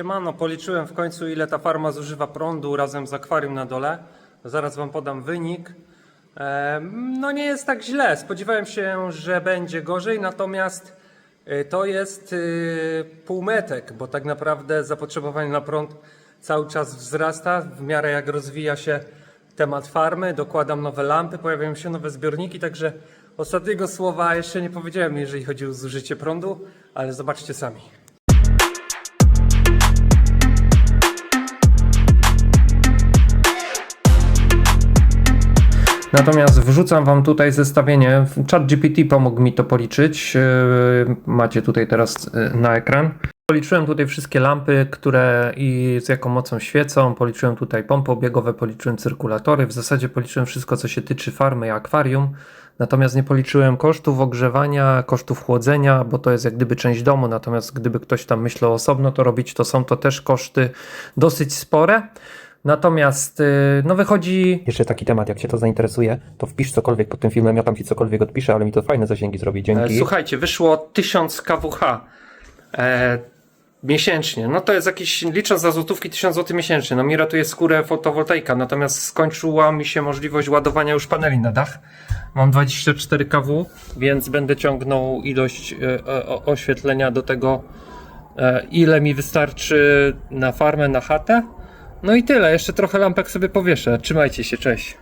Siemano, policzyłem w końcu ile ta farma zużywa prądu razem z akwarium na dole. Zaraz wam podam wynik. Em, No nie jest tak źle. Spodziewałem się, że będzie gorzej, natomiast y, to jest y, półmetek, bo tak naprawdę zapotrzebowanie na prąd cały czas wzrasta w miarę jak rozwija się temat farmy. Dokładam nowe lampy, pojawiają się nowe zbiorniki, także ostatniego słowa jeszcze nie powiedziałem, jeżeli chodzi o zużycie prądu, ale zobaczcie sami. Natomiast wrzucam Wam tutaj zestawienie. ChatGPT pomógł mi to policzyć. Yy, Macie tutaj teraz yy, na ekran. Policzyłem tutaj wszystkie lampy, które i z jaką mocą świecą. Policzyłem tutaj pompy obiegowe, policzyłem cyrkulatory. W zasadzie policzyłem wszystko, co się tyczy farmy i akwarium. Natomiast nie policzyłem kosztów ogrzewania, kosztów chłodzenia, bo to jest jak gdyby część domu. Natomiast gdyby ktoś tam myślał osobno to robić, to są to też koszty dosyć spore. Natomiast yy, no wychodzi Jeszcze taki temat, jak Cię to zainteresuje, to wpisz cokolwiek pod tym filmem, ja tam Ci cokolwiek odpiszę, ale mi to fajne zasięgi zrobi, E, dzięki. Słuchajcie, wyszło 1000 kWh e, miesięcznie. No to jest jakieś, licząc za złotówki, 1000 zł miesięcznie. No mi ratuje skórę fotowoltaika, natomiast skończyła mi się możliwość ładowania już paneli na dach. Mam 24 kW, więc będę ciągnął ilość e, o- oświetlenia do tego, e, ile mi wystarczy na farmę, na chatę. No i tyle, jeszcze trochę lampek sobie powieszę. Trzymajcie się, cześć.